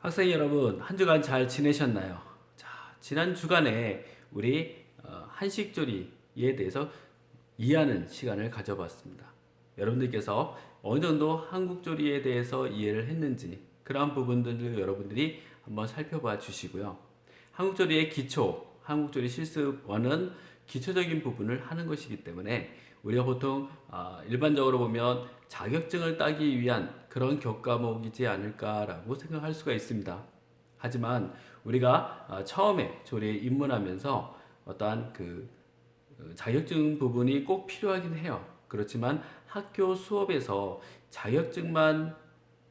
학생 여러분, 한 주간 잘 지내셨나요? 자, 지난 주간에 우리 어, 한식조리에 대해서 이해하는 시간을 가져봤습니다. 여러분들께서 어느 정도 한국조리에 대해서 이해를 했는지 그러한 부분들을 여러분들이 한번 살펴봐 주시고요. 한국조리의 기초, 한국조리 실습원은 기초적인 부분을 하는 것이기 때문에 우리가 보통 아, 일반적으로 보면 자격증을 따기 위한 그런 교과목이지 않을까라고 생각할 수가 있습니다. 하지만 우리가 아, 처음에 조리에 입문하면서 어떠한 그 어, 자격증 부분이 꼭 필요하긴 해요. 그렇지만 학교 수업에서 자격증만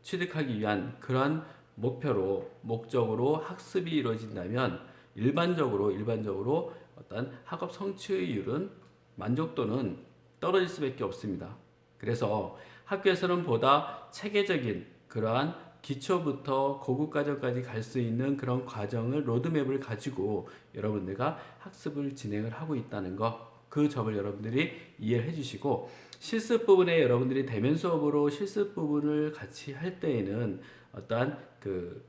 취득하기 위한 그러한 목표로 목적으로 학습이 이루어진다면 일반적으로 일반적으로 어떤 학업 성취율은 만족도는 떨어질 수밖에 없습니다. 그래서 학교에서는 보다 체계적인 그러한 기초부터 고급 과정까지 갈 수 있는 그런 과정을 로드맵을 가지고 여러분들과 학습을 진행을 하고 있다는 거, 그 점을 여러분들이 이해해 주시고 실습 부분에 여러분들이 대면 수업으로 실습 부분을 같이 할 때에는 어떠한 그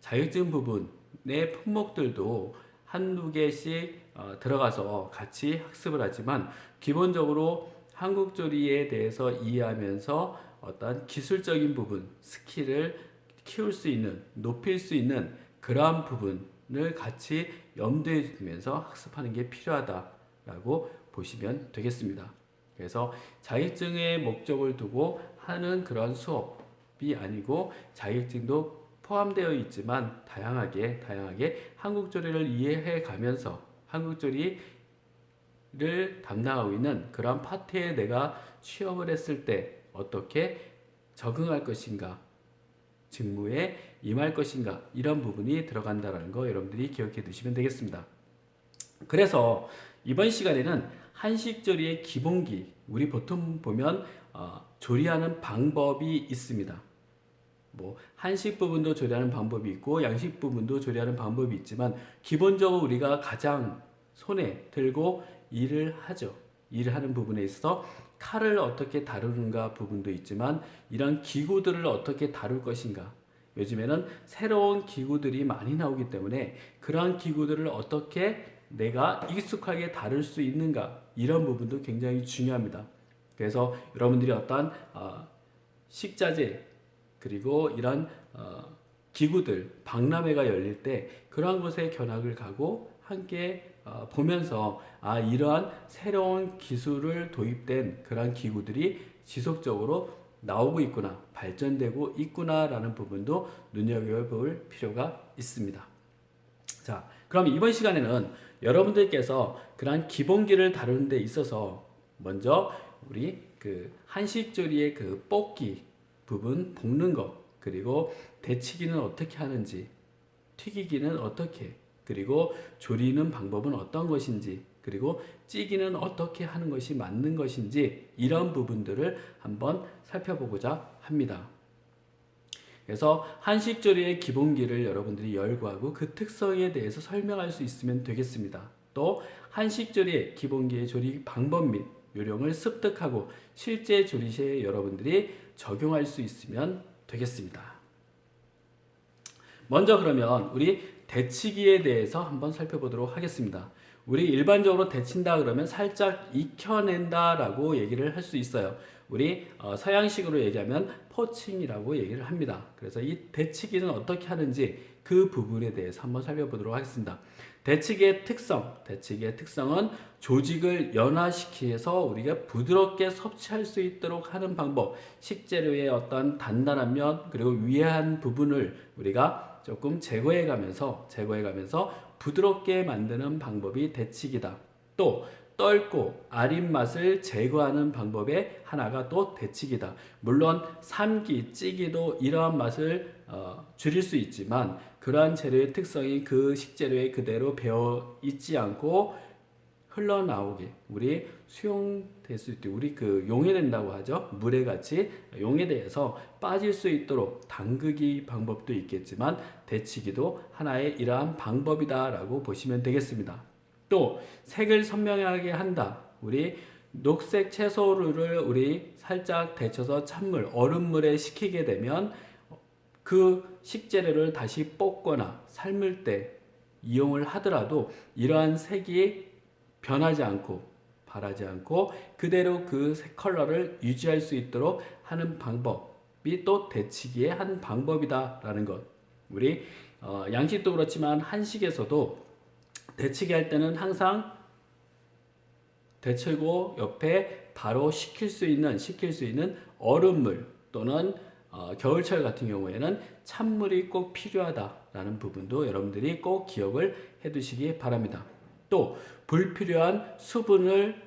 자격증 부분의 품목들도 한두 개씩 어, 들어가서 같이 학습을 하지만 기본적으로 한국조리에 대해서 이해하면서 어떤 기술적인 부분, 스킬을 키울 수 있는, 높일 수 있는 그러한 부분을 같이 염두에 두면서 학습하는 게 필요하다라고 보시면 되겠습니다. 그래서 자격증의 목적을 두고 하는 그런 수업이 아니고 자격증도 포함되어 있지만 다양하게 다양하게 한국조리를 이해해 가면서 한국조리를 담당하고 있는 그런 파트에 내가 취업을 했을 때 어떻게 적응할 것인가 직무에 임할 것인가 이런 부분이 들어간다는 거 여러분들이 기억해 두시면 되겠습니다. 그래서 이번 시간에는 한식조리의 기본기 우리 보통 보면 어, 조리하는 방법이 있습니다. 뭐 한식 부분도 조리하는 방법이 있고 양식 부분도 조리하는 방법이 있지만 기본적으로 우리가 가장 손에 들고 일을 하죠. 일을 하는 부분에 있어서 칼을 어떻게 다루는가 부분도 있지만 이런 기구들을 어떻게 다룰 것인가 요즘에는 새로운 기구들이 많이 나오기 때문에 그러한 기구들을 어떻게 내가 익숙하게 다룰 수 있는가 이런 부분도 굉장히 중요합니다. 그래서 여러분들이 어떤 어, 식자재 그리고 이런 어, 기구들 박람회가 열릴 때 그러한 곳에 견학을 가고 함께 어, 보면서 아 이러한 새로운 기술을 도입된 그러한 기구들이 지속적으로 나오고 있구나 발전되고 있구나 라는 부분도 눈여겨볼 필요가 있습니다. 자 그럼 이번 시간에는 여러분들께서 그러한 기본기를 다루는 데 있어서 먼저 우리 그 한식조리의 그 뽑기 부분 볶는 것 그리고 데치기는 어떻게 하는지 튀기기는 어떻게 그리고 조리는 방법은 어떤 것인지 그리고 찌기는 어떻게 하는 것이 맞는 것인지 이런 부분들을 한번 살펴보고자 합니다. 그래서 한식 조리의 기본기를 여러분들이 열거하고 그 특성에 대해서 설명할 수 있으면 되겠습니다. 또 한식 조리의 기본기의 조리 방법 및 요령을 습득하고 실제 조리 시에 여러분들이 적용할 수 있으면 되겠습니다. 먼저 그러면 우리 데치기에 대해서 한번 살펴보도록 하겠습니다. 우리 일반적으로 데친다 그러면 살짝 익혀낸다 라고 얘기를 할 수 있어요. 우리 어, 서양식으로 얘기하면 포칭이라고 얘기를 합니다. 그래서 이 데치기는 어떻게 하는지 그 부분에 대해서 한번 살펴보도록 하겠습니다. 대치기의 특성, 대치기의 특성은 조직을 연화시키서 우리가 부드럽게 섭취할 수 있도록 하는 방법, 식재료의 어떤 단단한 면 그리고 위한 부분을 우리가 조금 제거해 가면서 제거해 가면서 부드럽게 만드는 방법이 대치기다. 또 떫고 아린 맛을 제거하는 방법의 하나가 또 데치기다. 물론 삼기, 찌기도 이러한 맛을 어, 줄일 수 있지만 그러한 재료의 특성이 그 식재료에 그대로 배어 있지 않고 흘러나오게 우리 수용될 수 있도록 우리 그 용해된다고 하죠 물에 같이 용해돼서 빠질 수 있도록 담그기 방법도 있겠지만 데치기도 하나의 이러한 방법이다 라고 보시면 되겠습니다. 또 색을 선명하게 한다. 우리 녹색 채소를 우리 살짝 데쳐서 찬물, 얼음물에 식히게 되면 그 식재료를 다시 볶거나 삶을 때 이용을 하더라도 이러한 색이 변하지 않고 바라지 않고 그대로 그색 컬러를 유지할 수 있도록 하는 방법이 또 데치기의 한 방법이다라는 것. 우리 어, 양식도 그렇지만 한식에서도 데치기 할 때는 항상 데치고 옆에 바로 식힐 수 있는 식힐 수 있는 얼음물 또는 어, 겨울철 같은 경우에는 찬물이 꼭 필요하다라는 부분도 여러분들이 꼭 기억을 해두시기 바랍니다. 또 불필요한 수분을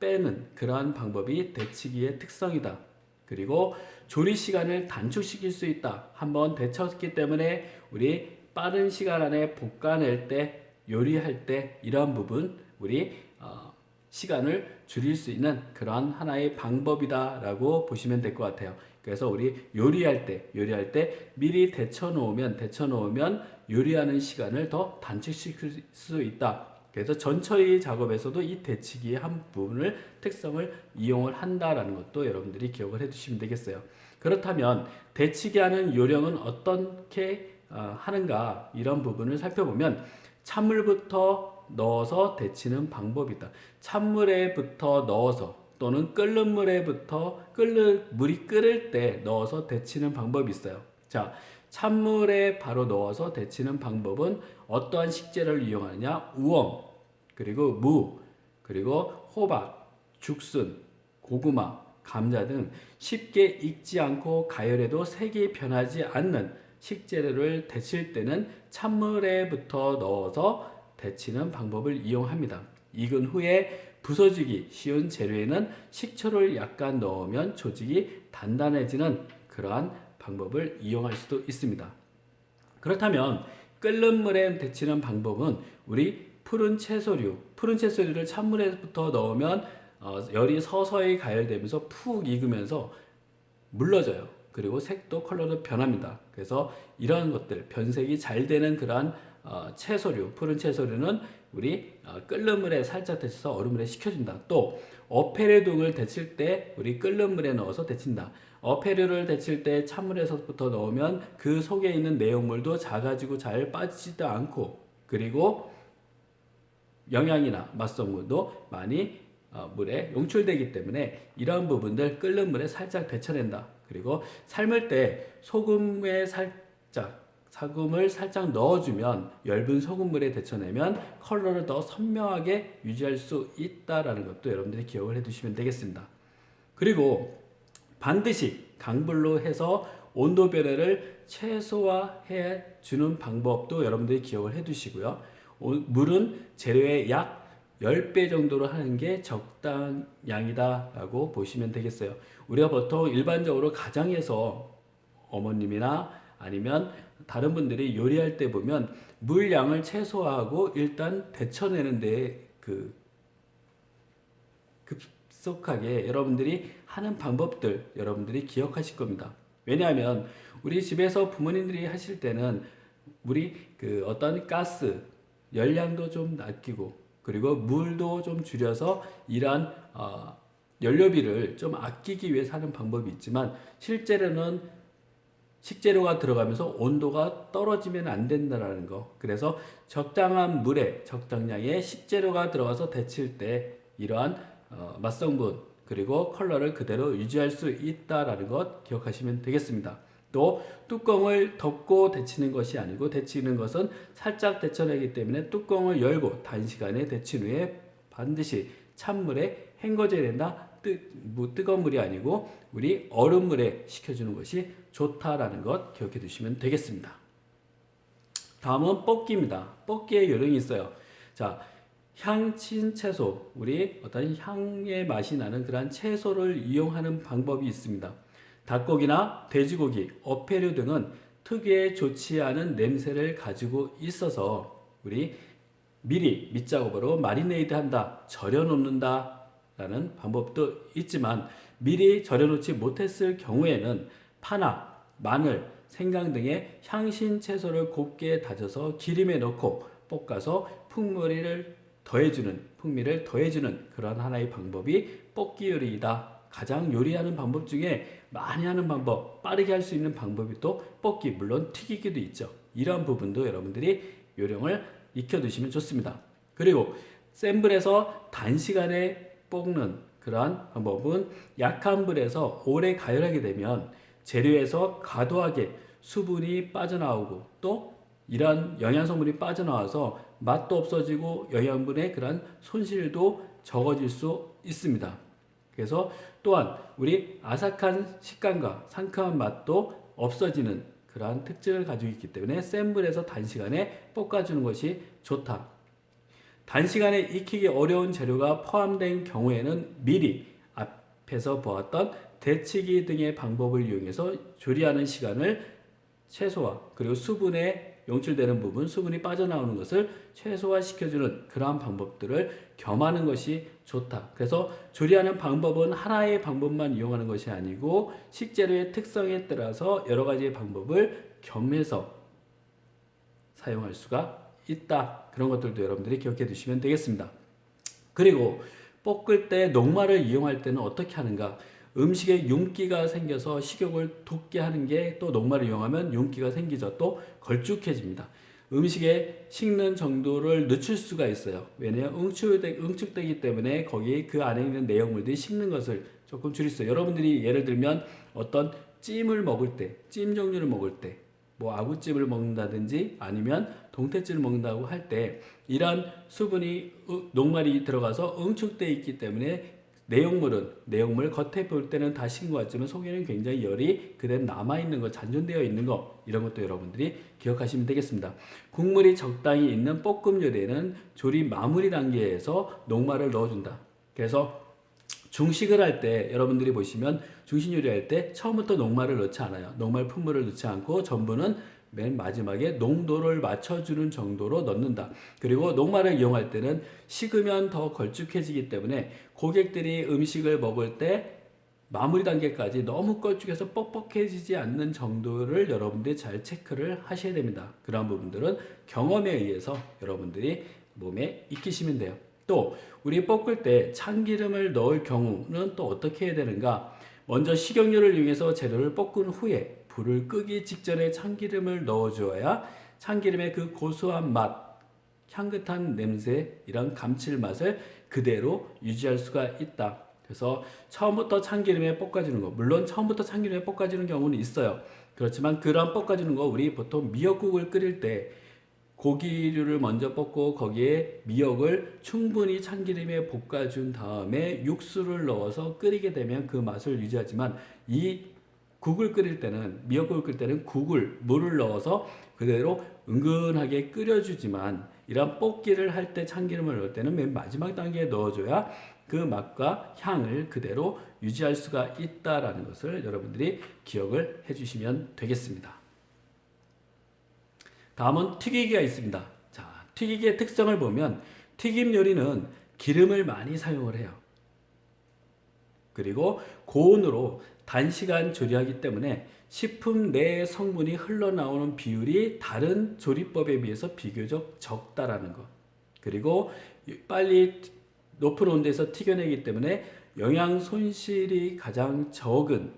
빼는 그러한 방법이 데치기의 특성이다. 그리고 조리 시간을 단축시킬 수 있다. 한번 데쳤기 때문에 우리 빠른 시간 안에 볶아낼 때 요리할 때 이러한 부분 우리 어, 시간을 줄일 수 있는 그러한 하나의 방법이다 라고 보시면 될 것 같아요. 그래서 우리 요리할 때 요리할 때 미리 데쳐 놓으면 데쳐 놓으면 요리하는 시간을 더 단축시킬 수 있다. 그래서 전처리 작업에서도 이 데치기의 한 부분을 특성을 이용을 한다라는 것도 여러분들이 기억을 해두시면 되겠어요. 그렇다면 데치기 하는 요령은 어떻게 어, 하는가 이런 부분을 살펴보면 찬물부터 넣어서 데치는 방법이다. 찬물에부터 넣어서 또는 끓는 물에부터 끓는 물이 끓을 때 넣어서 데치는 방법이 있어요. 자, 찬물에 바로 넣어서 데치는 방법은 어떠한 식재료를 이용하느냐? 우엉, 그리고 무, 그리고 호박, 죽순, 고구마, 감자 등 쉽게 익지 않고 가열해도 색이 변하지 않는 식재료를 데칠 때는 찬물에부터 넣어서 데치는 방법을 이용합니다. 익은 후에 부서지기 쉬운 재료에는 식초를 약간 넣으면 조직이 단단해지는 그러한 방법을 이용할 수도 있습니다. 그렇다면 끓는 물에 데치는 방법은 우리 푸른 채소류, 푸른 채소류를 찬물에부터 넣으면 어, 열이 서서히 가열되면서 푹 익으면서 물러져요. 그리고 색도 컬러도 변합니다. 그래서 이러한 것들 변색이 잘 되는 그러한 어, 채소류, 푸른 채소류는 우리 어, 끓는 물에 살짝 데쳐서 얼음물에 식혀준다. 또 등을 데칠 때 우리 끓는 물에 넣어서 데친다. 어패류를 데칠 때 찬물에서부터 넣으면 그 속에 있는 내용물도 작아지고 잘 빠지지도 않고 그리고 영양이나 맛성분도 많이 어, 물에 용출되기 때문에 이러한 부분들 끓는 물에 살짝 데쳐낸다. 그리고 삶을 때 소금에 살짝 소금을 살짝 넣어주면 엷은 소금물에 데쳐내면 컬러를 더 선명하게 유지할 수 있다라는 것도 여러분들이 기억을 해두시면 되겠습니다. 그리고 반드시 강불로 해서 온도 변화를 최소화해 주는 방법도 여러분들이 기억을 해두시고요. 물은 재료의 약 10배 정도로 하는 게 적당량이다 라고 보시면 되겠어요. 우리가 보통 일반적으로 가정에서 어머님이나 아니면 다른 분들이 요리할 때 보면 물량을 최소화하고 일단 데쳐내는 데 그 급속하게 여러분들이 하는 방법들 여러분들이 기억하실 겁니다. 왜냐하면 우리 집에서 부모님들이 하실 때는 우리 그 어떤 가스 열량도 좀 아끼고 그리고 물도 좀 줄여서 이러한 어, 연료비를 좀 아끼기 위해서 하는 방법이 있지만 실제로는 식재료가 들어가면서 온도가 떨어지면 안 된다라는 거. 그래서 적당한 물에 적당량의 식재료가 들어가서 데칠 때 이러한 어, 맛성분 그리고 컬러를 그대로 유지할 수 있다라는 것 기억하시면 되겠습니다. 또 뚜껑을 덮고 데치는 것이 아니고 데치는 것은 살짝 데쳐내기 때문에 뚜껑을 열고 단시간에 데친 후에 반드시 찬물에 헹궈져야 된다. 뜨, 뭐, 뜨거운 물이 아니고 우리 얼음물에 식혀주는 것이 좋다라는 것 기억해 두시면 되겠습니다. 다음은 볶기입니다. 볶기의 요령이 있어요. 자, 향친 채소, 우리 어떤 향의 맛이 나는 그러한 채소를 이용하는 방법이 있습니다. 닭고기나 돼지고기, 어패류 등은 특유의 좋지 않은 냄새를 가지고 있어서 우리 미리 밑작업으로 마리네이드 한다, 절여 놓는다 라는 방법도 있지만 미리 절여 놓지 못했을 경우에는 파나 마늘, 생강 등의 향신 채소를 곱게 다져서 기름에 넣고 볶아서 풍미를 더해주는 풍미를 더해주는 그런 하나의 방법이 볶기 요리이다 가장 요리하는 방법 중에 많이 하는 방법, 빠르게 할 수 있는 방법이 또 볶기, 물론 튀기기도 있죠. 이러한 부분도 여러분들이 요령을 익혀두시면 좋습니다. 그리고 센 불에서 단시간에 볶는 그러한 방법은 약한 불에서 오래 가열하게 되면 재료에서 과도하게 수분이 빠져나오고 또 이러한 영양성분이 빠져나와서 맛도 없어지고 영양분의 그러한 손실도 적어질 수 있습니다. 그래서 또한 우리 아삭한 식감과 상큼한 맛도 없어지는 그러한 특징을 가지고 있기 때문에 센 불에서 단시간에 볶아주는 것이 좋다. 단시간에 익히기 어려운 재료가 포함된 경우에는 미리 앞에서 보았던 데치기 등의 방법을 이용해서 조리하는 시간을 최소화 그리고 수분에 용출되는 부분 수분이 빠져나오는 것을 최소화시켜주는 그러한 방법들을 겸하는 것이 좋다. 그래서 조리하는 방법은 하나의 방법만 이용하는 것이 아니고 식재료의 특성에 따라서 여러 가지의 방법을 겸해서 사용할 수가 있다. 그런 것들도 여러분들이 기억해 두시면 되겠습니다. 그리고 볶을 때 녹말을 이용할 때는 어떻게 하는가? 음식에 윤기가 생겨서 식욕을 돋게 하는 게 또 녹말을 이용하면 윤기가 생기죠. 또 걸쭉해집니다. 음식에 식는 정도를 늦출 수가 있어요. 왜냐하면 응축되, 응축되기 때문에 거기 그 안에 있는 내용물들이 식는 것을 조금 줄일 수 있어요. 여러분들이 예를 들면 어떤 찜을 먹을 때, 찜 종류를 먹을 때, 뭐 아구찜을 먹는다든지 아니면 동태찜을 먹는다고 할 때 이러한 수분이 녹말이 들어가서 응축되어 있기 때문에 내용물은 내용물 겉에 볼 때는 다 식은 것 같지만 속에는 굉장히 열이 그대로 남아 있는 거 잔존되어 있는 거 이런 것도 여러분들이 기억하시면 되겠습니다. 국물이 적당히 있는 볶음 요리에는 조리 마무리 단계에서 녹말을 넣어준다. 그래서 중식을 할 때 여러분들이 보시면 중식 요리할 때 처음부터 녹말을 넣지 않아요. 녹말 품물을 넣지 않고 전부는 맨 마지막에 농도를 맞춰주는 정도로 넣는다. 그리고 녹말을 이용할 때는 식으면 더 걸쭉해지기 때문에 고객들이 음식을 먹을 때 마무리 단계까지 너무 걸쭉해서 뻑뻑해지지 않는 정도를 여러분들이 잘 체크를 하셔야 됩니다. 그런 부분들은 경험에 의해서 여러분들이 몸에 익히시면 돼요. 또 우리 볶을 때 참기름을 넣을 경우는 또 어떻게 해야 되는가? 먼저 식용유를 이용해서 재료를 볶은 후에 불을 끄기 직전에 참기름을 넣어주어야 참기름의 그 고소한 맛, 향긋한 냄새, 이런 감칠맛을 그대로 유지할 수가 있다. 그래서 처음부터 참기름에 볶아주는 거, 물론 처음부터 참기름에 볶아주는 경우는 있어요. 그렇지만 그런 볶아주는 거 우리 보통 미역국을 끓일 때 고기류를 먼저 볶고 거기에 미역을 충분히 참기름에 볶아준 다음에 육수를 넣어서 끓이게 되면 그 맛을 유지하지만 이 국을 끓일 때는 미역국을 끓일 때는 국을 물을 넣어서 그대로 은근하게 끓여주지만 이런 볶기를 할 때 참기름을 넣을 때는 맨 마지막 단계에 넣어줘야 그 맛과 향을 그대로 유지할 수가 있다라는 것을 여러분들이 기억을 해주시면 되겠습니다. 다음은 튀기기가 있습니다. 자, 튀기기의 특성을 보면 튀김 요리는 기름을 많이 사용을 해요. 그리고 고온으로 단시간 조리하기 때문에 식품 내 성분이 흘러나오는 비율이 다른 조리법에 비해서 비교적 적다라는 것. 그리고 빨리 높은 온도에서 튀겨내기 때문에 영양 손실이 가장 적은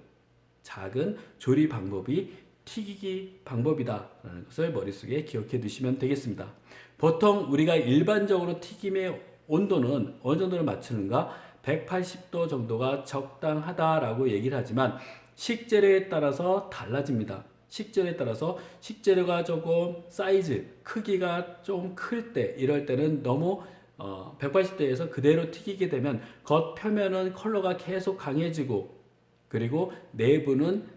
작은 조리 방법이 튀기기 방법이다라는 것을 머릿속에 기억해 두시면 되겠습니다. 보통 우리가 일반적으로 튀김의 온도는 어느 정도로 맞추는가? 180도 정도가 적당하다라고 얘기를 하지만 식재료에 따라서 달라집니다. 식재료에 따라서 식재료가 조금 사이즈, 크기가 좀 클 때, 이럴 때는 너무 어, 180도에서 그대로 튀기게 되면 겉 표면은 컬러가 계속 강해지고 그리고 내부는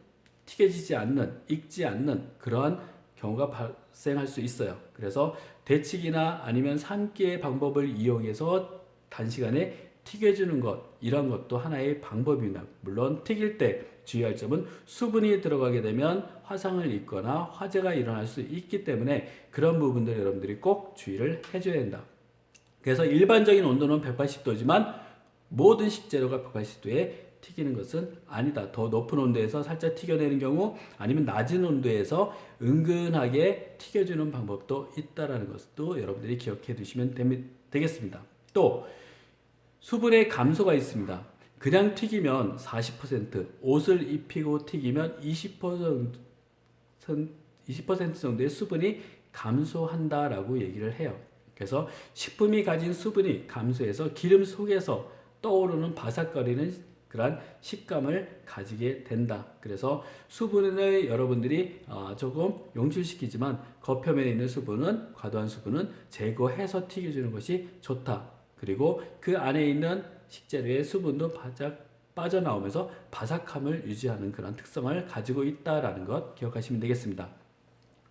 튀겨지지 않는, 익지 않는 그러한 경우가 발생할 수 있어요. 그래서 데치기나 아니면 삶기의 방법을 이용해서 단시간에 튀겨주는 것 이런 것도 하나의 방법입니다. 물론 튀길 때 주의할 점은 수분이 들어가게 되면 화상을 입거나 화재가 일어날 수 있기 때문에 그런 부분들 여러분들이 꼭 주의를 해줘야 된다. 그래서 일반적인 온도는 180도지만 모든 식재료가 180도에 튀기는 것은 아니다. 더 높은 온도에서 살짝 튀겨내는 경우 아니면 낮은 온도에서 은근하게 튀겨주는 방법도 있다라는 것도 여러분들이 기억해 두시면 되겠습니다. 또 수분의 감소가 있습니다. 그냥 튀기면 40%, 옷을 입히고 튀기면 20% 20% 정도의 수분이 감소한다라고 얘기를 해요. 그래서 식품이 가진 수분이 감소해서 기름 속에서 떠오르는 바삭거리는 그러한 식감을 가지게 된다. 그래서 수분을 여러분들이 어, 조금 용출시키지만 겉표면에 있는 수분은 과도한 수분은 제거해서 튀겨주는 것이 좋다. 그리고 그 안에 있는 식재료의 수분도 바짝 빠져나오면서 바삭함을 유지하는 그런 특성을 가지고 있다라는 것 기억하시면 되겠습니다.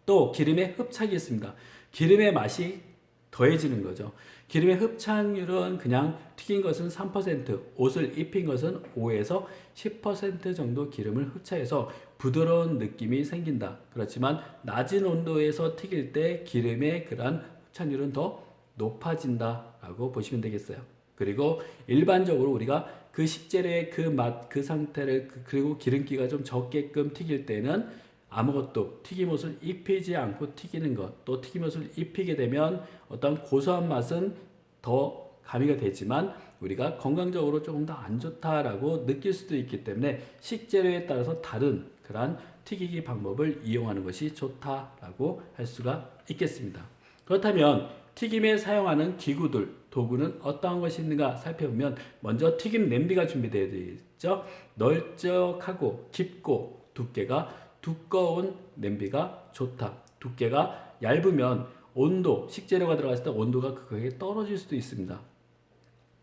또 기름의 흡착이 있습니다. 기름의 맛이 더해지는 거죠. 기름의 흡착률은 그냥 튀긴 것은 3%, 옷을 입힌 것은 5에서 10% 정도 기름을 흡착해서 부드러운 느낌이 생긴다. 그렇지만 낮은 온도에서 튀길 때 기름의 그러한 흡착률은 더 높아진다라고 보시면 되겠어요. 그리고 일반적으로 우리가 그 식재료의 그 맛, 그 상태를 그, 그리고 기름기가 좀 적게끔 튀길 때는 아무것도 튀김옷을 입히지 않고 튀기는 것, 또 튀김옷을 입히게 되면 어떤 고소한 맛은 더 가미가 되지만 우리가 건강적으로 조금 더 안 좋다라고 느낄 수도 있기 때문에 식재료에 따라서 다른 그러한 튀기기 방법을 이용하는 것이 좋다라고 할 수가 있겠습니다. 그렇다면 튀김에 사용하는 기구들, 도구는 어떠한 것이 있는가 살펴보면 먼저 튀김 냄비가 준비되어 있죠. 널쩍하고 깊고 두께가 두꺼운 냄비가 좋다. 두께가 얇으면 온도, 식재료가 들어갔을 때 온도가 그거에 떨어질 수도 있습니다.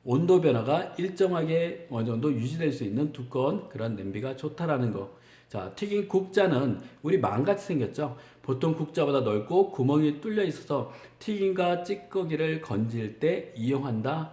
온도 변화가 일정하게 어느 정도 유지될 수 있는 두꺼운 그런 냄비가 좋다라는 거. 자, 튀긴 국자는 우리 망같이 생겼죠. 보통 국자보다 넓고 구멍이 뚫려 있어서 튀김과 찌꺼기를 건질 때 이용한다.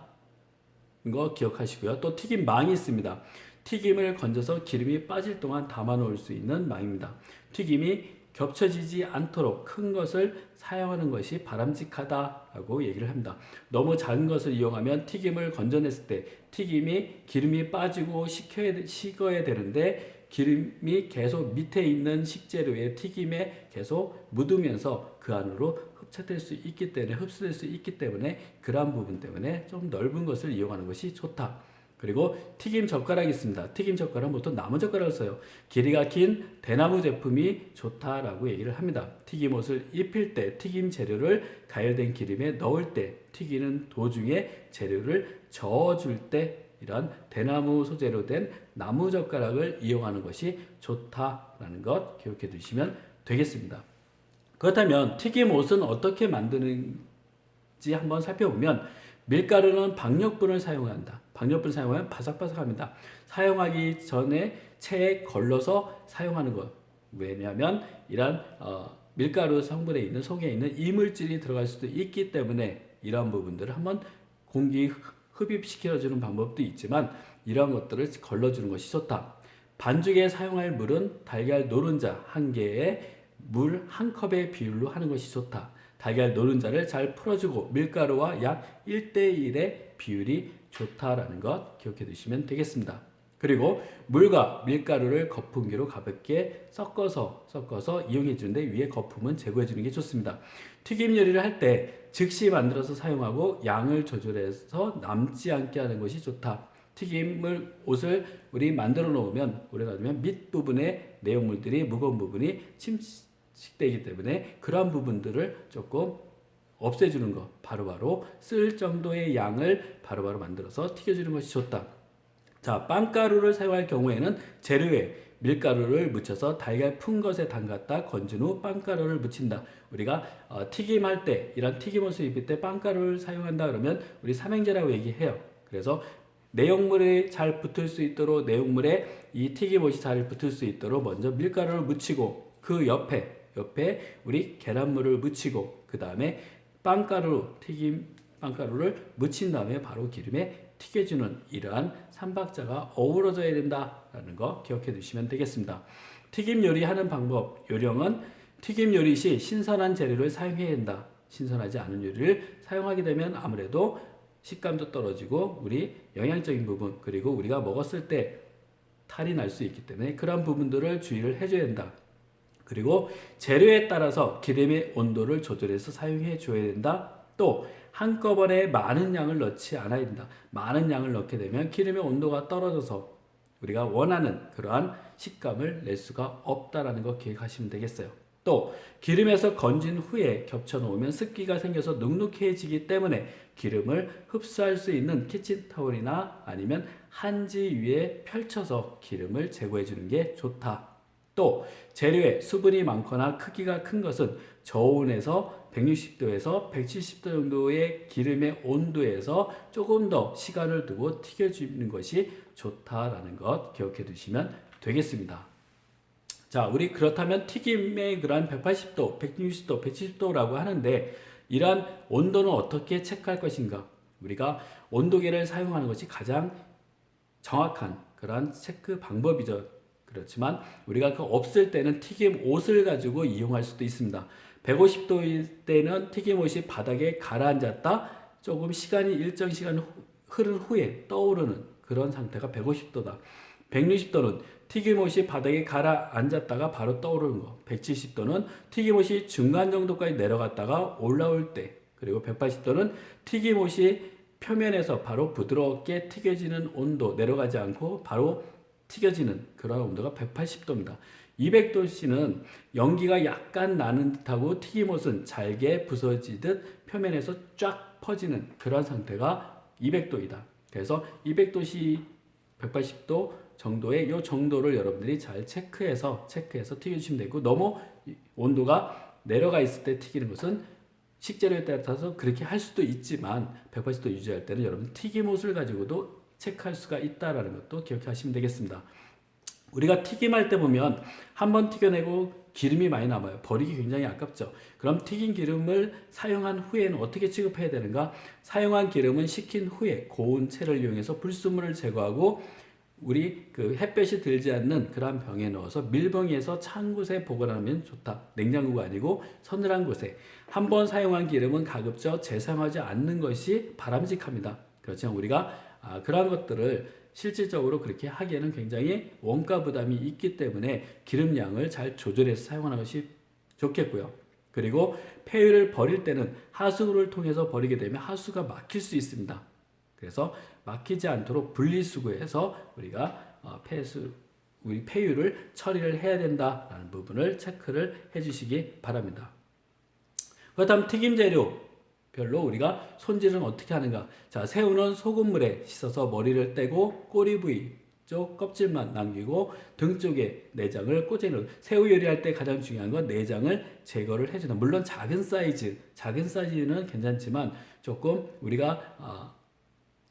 이거 기억하시고요. 또 튀김 망이 있습니다. 튀김을 건져서 기름이 빠질 동안 담아 놓을 수 있는 망입니다. 튀김이 겹쳐지지 않도록 큰 것을 사용하는 것이 바람직하다라고 얘기를 합니다. 너무 작은 것을 이용하면 튀김을 건져냈을 때 튀김이 기름이 빠지고 식혀야, 식어야 되는데 기름이 계속 밑에 있는 식재료의 튀김에 계속 묻으면서 그 안으로 흡착될 수 있기 때문에 흡수될 수 있기 때문에 그러한 부분 때문에 좀 넓은 것을 이용하는 것이 좋다. 그리고 튀김 젓가락이 있습니다. 튀김 젓가락은 보통 나무 젓가락을 써요. 길이가 긴 대나무 제품이 좋다라고 얘기를 합니다. 튀김옷을 입힐 때 튀김 재료를 가열된 기름에 넣을 때 튀기는 도중에 재료를 저어줄 때 이런 대나무 소재로 된 나무 젓가락을 이용하는 것이 좋다라는 것 기억해 두시면 되겠습니다. 그렇다면 튀김옷은 어떻게 만드는지 한번 살펴보면 밀가루는 박력분을 사용한다. 박력분을 사용하면 바삭바삭합니다. 사용하기 전에 체에 걸러서 사용하는 것. 왜냐하면 이러한 어, 밀가루 성분에 있는 속에 있는 이물질이 들어갈 수도 있기 때문에 이러한 부분들을 한번 공기 흡입시켜주는 방법도 있지만 이러한 것들을 걸러주는 것이 좋다. 반죽에 사용할 물은 달걀 노른자 한 개에 물 한 컵의 비율로 하는 것이 좋다. 달걀 노른자를 잘 풀어주고 밀가루와 약 1대1의 비율이 좋다라는 것 기억해 두시면 되겠습니다. 그리고 물과 밀가루를 거품기로 가볍게 섞어서 섞어서 이용해 주는데 위에 거품은 제거해 주는 게 좋습니다. 튀김 요리를 할 때 즉시 만들어서 사용하고 양을 조절해서 남지 않게 하는 것이 좋다. 튀김을 옷을 우리 만들어 놓으면 오래 놔두면 밑 부분에 내용물들이 무거운 부분이 침식되기 때문에 그러한 부분들을 조금 없애주는 것 바로바로 쓸 정도의 양을 바로 바로 만들어서 튀겨주는 것이 좋다. 자, 빵가루를 사용할 경우에는 재료에 밀가루를 묻혀서 달걀 푼 것에 담갔다 건진 후 빵가루를 묻힌다. 우리가 어, 튀김할 때 이런 튀김옷을 입을 때 빵가루를 사용한다 그러면 우리 삼행제라고 얘기해요. 그래서 내용물이 잘 붙을 수 있도록 내용물에 이 튀김옷이 잘 붙을 수 있도록 먼저 밀가루를 묻히고 그 옆에 옆에 우리 계란물을 묻히고 그 다음에 빵가루 튀김 빵가루를 묻힌 다음에 바로 기름에 튀겨주는 이러한 삼박자가 어우러져야 된다라는 거 기억해 두시면 되겠습니다. 튀김 요리하는 방법 요령은 튀김 요리 시 신선한 재료를 사용해야 된다. 신선하지 않은 요리를 사용하게 되면 아무래도 식감도 떨어지고 우리 영양적인 부분 그리고 우리가 먹었을 때 탈이 날 수 있기 때문에 그런 부분들을 주의를 해줘야 된다. 그리고 재료에 따라서 기름의 온도를 조절해서 사용해 줘야 된다. 또 한꺼번에 많은 양을 넣지 않아야 된다. 많은 양을 넣게 되면 기름의 온도가 떨어져서 우리가 원하는 그러한 식감을 낼 수가 없다라는 거 기억하시면 되겠어요. 또 기름에서 건진 후에 겹쳐 놓으면 습기가 생겨서 눅눅해지기 때문에 기름을 흡수할 수 있는 키친타올이나 아니면 한지 위에 펼쳐서 기름을 제거해 주는 게 좋다. 또 재료에 수분이 많거나 크기가 큰 것은 저온에서 160도에서 170도 정도의 기름의 온도에서 조금 더 시간을 두고 튀겨주는 것이 좋다라는 것 기억해 두시면 되겠습니다. 자, 우리 그렇다면 튀김의 그런 180도, 160도, 170도라고 하는데 이러한 온도는 어떻게 체크할 것인가? 우리가 온도계를 사용하는 것이 가장 정확한 그러한 체크 방법이죠. 그렇지만 우리가 그 없을 때는 튀김 옷을 가지고 이용할 수도 있습니다. 150도일 때는 튀김 옷이 바닥에 가라앉았다. 조금 시간이 일정 시간 후- 흐른 후에 떠오르는 그런 상태가 150도다. 160도는 튀김옷이 바닥에 가라앉았다가 바로 떠오르는 거. 170도는 튀김옷이 중간 정도까지 내려갔다가 올라올 때. 그리고 180도는 튀김옷이 표면에서 바로 부드럽게 튀겨지는 온도 내려가지 않고 바로 튀겨지는 그런 온도가 180도입니다. 200도씨는 연기가 약간 나는 듯하고 튀김옷은 잘게 부서지듯 표면에서 쫙 퍼지는 그런 상태가 200도이다. 그래서 200도씨 180도 정도의 이 정도를 여러분들이 잘 체크해서 체크해서 튀겨주시면 되고 너무 온도가 내려가 있을 때 튀기는 것은 식재료에 따라서 그렇게 할 수도 있지만 180도 유지할 때는 여러분 튀김옷을 가지고도 체크할 수가 있다라는 것도 기억하시면 되겠습니다. 우리가 튀김할 때 보면 한 번 튀겨내고 기름이 많이 남아요. 버리기 굉장히 아깝죠. 그럼 튀긴 기름을 사용한 후에는 어떻게 취급해야 되는가? 사용한 기름은 식힌 후에 고운 채를 이용해서 불순물을 제거하고 우리 그 햇볕이 들지 않는 그런 병에 넣어서 밀봉해서 찬 곳에 보관하면 좋다. 냉장고가 아니고 서늘한 곳에 한 번 사용한 기름은 가급적 재사용하지 않는 것이 바람직합니다. 그렇지만 우리가 아, 그러한 것들을 실질적으로 그렇게 하기에는 굉장히 원가 부담이 있기 때문에 기름량을 잘 조절해서 사용하는 것이 좋겠고요. 그리고 폐유를 버릴 때는 하수구를 통해서 버리게 되면 하수가 막힐 수 있습니다. 그래서 막히지 않도록 분리수거해서 우리가 어, 폐수 우리 폐유를 처리를 해야 된다라는 부분을 체크를 해주시기 바랍니다. 그렇다면 튀김 재료 별로 우리가 손질은 어떻게 하는가? 자, 새우는 소금물에 씻어서 머리를 떼고 꼬리 부위 쪽 껍질만 남기고 등 쪽에 내장을 꽂아놓은 새우 요리할 때 가장 중요한 건 내장을 제거를 해주는 물론 작은 사이즈 작은 사이즈는 괜찮지만 조금 우리가 어,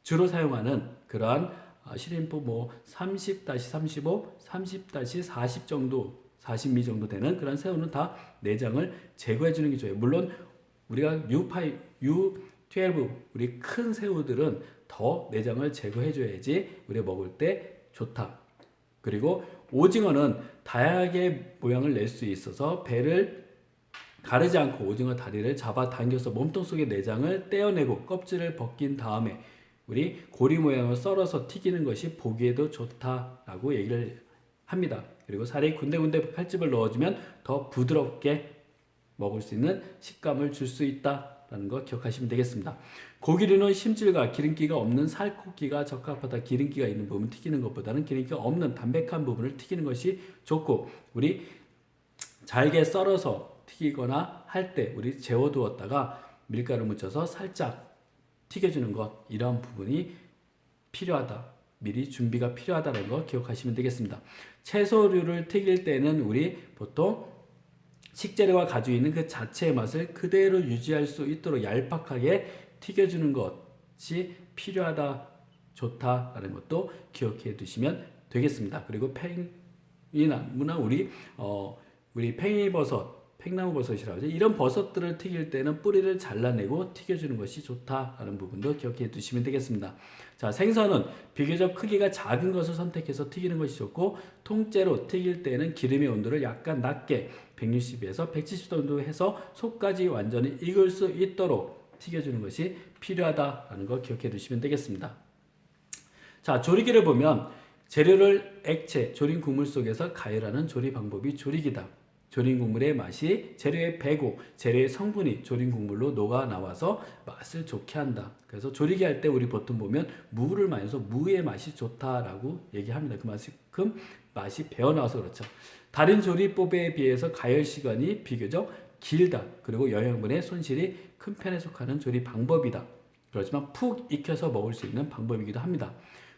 주로 사용하는 그러한 어, 시림프 뭐 30-35, 30-40 정도 40미 정도 되는 그런 새우는 다 내장을 제거해 주는 게 좋아요. 물론 우리가 U5, U12 우리 큰 새우들은 더 내장을 제거해 줘야지 우리 먹을 때 좋다. 그리고 오징어는 다양하게 모양을 낼 수 있어서 배를 가르지 않고 오징어 다리를 잡아 당겨서 몸통 속의 내장을 떼어내고 껍질을 벗긴 다음에 우리 고리 모양을 썰어서 튀기는 것이 보기에도 좋다라고 얘기를 합니다. 그리고 살이 군데군데 칼집을 넣어주면 더 부드럽게 먹을 수 있는 식감을 줄 수 있다라는 거 기억하시면 되겠습니다. 고기류는 심질과 기름기가 없는 살코기가 적합하다. 기름기가 있는 부분 튀기는 것보다는 기름기가 없는 담백한 부분을 튀기는 것이 좋고 우리 잘게 썰어서 튀기거나 할 때 우리 재워두었다가 밀가루 묻혀서 살짝 튀겨주는 것 이런 부분이 필요하다. 미리 준비가 필요하다는 거 기억하시면 되겠습니다. 채소류를 튀길 때는 우리 보통 식재료가 가지고 있는 그 자체의 맛을 그대로 유지할 수 있도록 얄팍하게 튀겨주는 것이 필요하다, 좋다라는 것도 기억해 두시면 되겠습니다. 그리고 팽이나무나 우리 어 우리 팽이버섯, 팽나무 버섯이라고 하죠. 이런 버섯들을 튀길 때는 뿌리를 잘라내고 튀겨주는 것이 좋다라는 부분도 기억해 두시면 되겠습니다. 자, 생선은 비교적 크기가 작은 것을 선택해서 튀기는 것이 좋고 통째로 튀길 때는 기름의 온도를 약간 낮게 160에서 170도 정도 해서 속까지 완전히 익을 수 있도록 튀겨주는 것이 필요하다라는 거 기억해 두시면 되겠습니다. 자, 조리기를 보면 재료를 액체, 조린 국물 속에서 가열하는 조리 방법이 조리기다. 조린 국물의 맛이 재료의 배고 재료의 성분이 조린 국물로 녹아 나와서 맛을 좋게 한다. 그래서 조리기 할 때 우리 보통 보면 무를 많이 해서 무의 맛이 좋다라고 얘기합니다. 그만큼 맛이 배어 나와서 그렇죠. 다른 조리법에 비해서 가열 시간이 비교적 길다. 그리고 영양분의 손실이 큰 편에 속하는 조리 방법이다. 그렇지만 푹 익혀서 먹을 수 있는 방법이기도 합니다.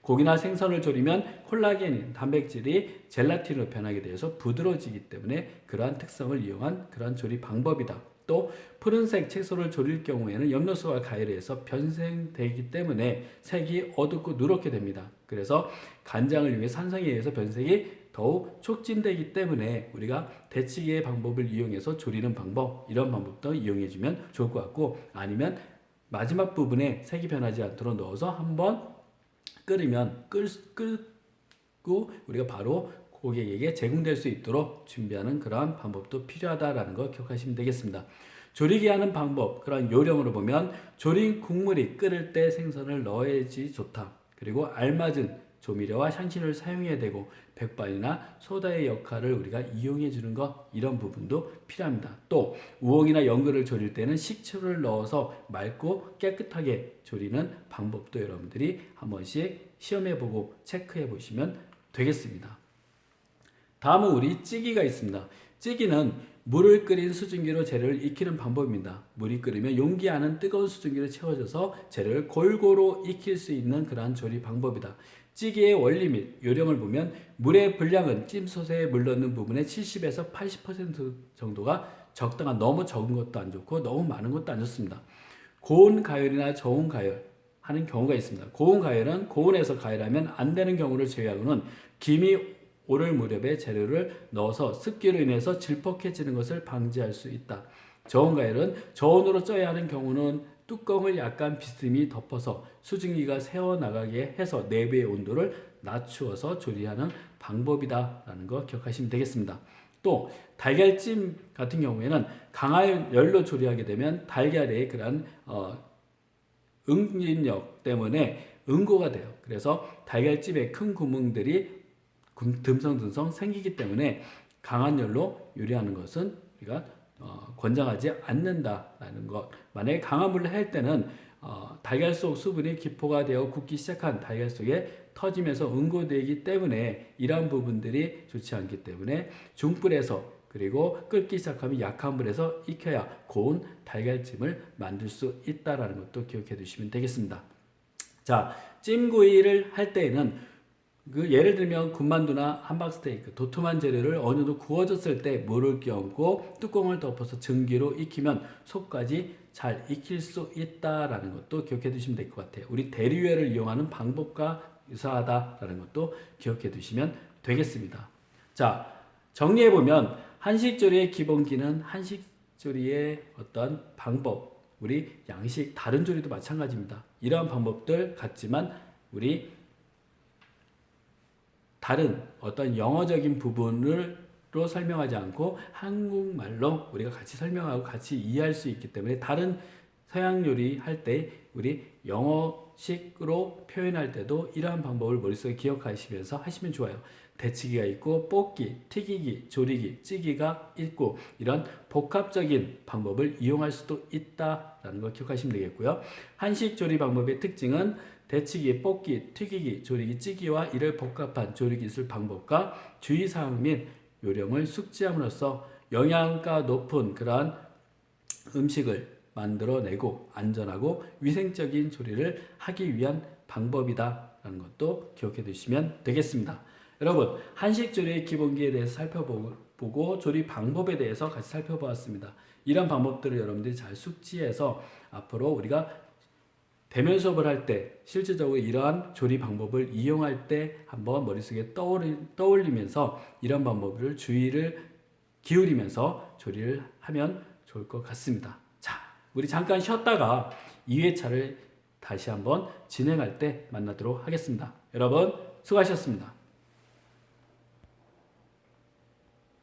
고기나 생선을 조리면 콜라겐인 단백질이 젤라틴으로 변하게 되어서 부드러워지기 때문에 그러한 특성을 이용한 그러한 조리 방법이다. 또 푸른색 채소를 조릴 경우에는 엽록소가 가열해서 변색되기 때문에 색이 어둡고 누렇게 됩니다. 그래서 간장을 위해 산성에 의해서 변색이 더욱 촉진되기 때문에 우리가 데치기의 방법을 이용해서 조리는 방법 이런 방법도 이용해 주면 좋을 것 같고 아니면 마지막 부분에 색이 변하지 않도록 넣어서 한번 끓이면 끓, 끓고 우리가 바로 고객에게 제공될 수 있도록 준비하는 그러한 방법도 필요하다라는 거 기억하시면 되겠습니다. 조리기 하는 방법, 그런 요령으로 보면 조린 국물이 끓을 때 생선을 넣어야지 좋다. 그리고 알맞은 조미료와 향신료를 사용해야 되고 백반이나 소다의 역할을 우리가 이용해 주는 것 이런 부분도 필요합니다. 또 우엉이나 연근을 조릴 때는 식초를 넣어서 맑고 깨끗하게 조리는 방법도 여러분들이 한 번씩 시험해 보고 체크해 보시면 되겠습니다. 다음은 우리 찌기가 있습니다. 찌기는 물을 끓인 수증기로 재료를 익히는 방법입니다. 물이 끓으면 용기 안은 뜨거운 수증기로 채워져서 재료를 골고루 익힐 수 있는 그러한 조리 방법이다. 찌개의 원리 및 요령을 보면 물의 분량은 찜솥에 물 넣는 부분의 70에서 80% 정도가 적당한 너무 적은 것도 안 좋고 너무 많은 것도 안 좋습니다. 고온 가열이나 저온 가열 하는 경우가 있습니다. 고온 가열은 고온에서 가열하면 안 되는 경우를 제외하고는 김이 오를 무렵에 재료를 넣어서 습기로 인해서 질퍽해지는 것을 방지할 수 있다. 저온 가열은 저온으로 쪄야 하는 경우는 뚜껑을 약간 비스듬히 덮어서 수증기가 새어나가게 해서 내부의 온도를 낮추어서 조리하는 방법이다라는 거 기억하시면 되겠습니다. 또 달걀찜 같은 경우에는 강한 열로 조리하게 되면 달걀의 그런 어, 응진력 때문에 응고가 돼요. 그래서 달걀찜에 큰 구멍들이 듬성듬성 생기기 때문에 강한 열로 요리하는 것은 우리가 어, 권장하지 않는다라는 것. 만약에 불로 할 때는 어, 달걀 속 수분이 기포가 되어 굳기 시작한 달걀 속에 터지면서 응고되기 때문에 이러한 부분들이 좋지 않기 때문에 중불에서 그리고 끓기 시작하면 약한 불에서 익혀야 고운 달걀찜을 만들 수 있다라는 것도 기억해 두시면 되겠습니다. 자, 찜구이를 할 때에는 그 예를 들면 군만두나 함박스테이크, 도톰한 재료를 어느 정도 구워졌을 때 물을 끼얹고 뚜껑을 덮어서 증기로 익히면 속까지 잘 익힐 수 있다라는 것도 기억해 두시면 될 것 같아요. 우리 대류회를 이용하는 방법과 유사하다라는 것도 기억해 두시면 되겠습니다. 자, 정리해 보면 한식 조리의 기본기는 한식 조리의 어떤 방법, 우리 양식 다른 조리도 마찬가지입니다. 이러한 방법들 같지만 우리 다른 어떤 영어적인 부분을 로 설명하지 않고 한국말로 우리가 같이 설명하고 같이 이해할 수 있기 때문에 다른 서양 요리 할 때 우리 영어식으로 표현할 때도 이러한 방법을 머릿속에 기억하시면서 하시면 좋아요. 데치기가 있고 뽑기, 튀기기, 조리기, 찌기가 있고 이런 복합적인 방법을 이용할 수도 있다라는 걸 기억하시면 되겠고요. 한식 조리 방법의 특징은 데치기, 뽑기, 튀기기, 조리기, 찌기와 이를 복합한 조리 기술 방법과 주의사항 및 요령을 숙지함으로써 영양가 높은 그러한 음식을 만들어내고 안전하고 위생적인 조리를 하기 위한 방법이다라는 것도 기억해 두시면 되겠습니다. 여러분 한식 조리의 기본기에 대해서 살펴보고 조리 방법에 대해서 같이 살펴보았습니다. 이런 방법들을 여러분들이 잘 숙지해서 앞으로 우리가 대면 수업을 할 때 실질적으로 이러한 조리 방법을 이용할 때 한번 머릿속에 떠올리, 떠올리면서 이런 방법을 주의를 기울이면서 조리를 하면 좋을 것 같습니다. 자, 우리 잠깐 쉬었다가 2회차를 다시 한번 진행할 때 만나도록 하겠습니다. 여러분 수고하셨습니다.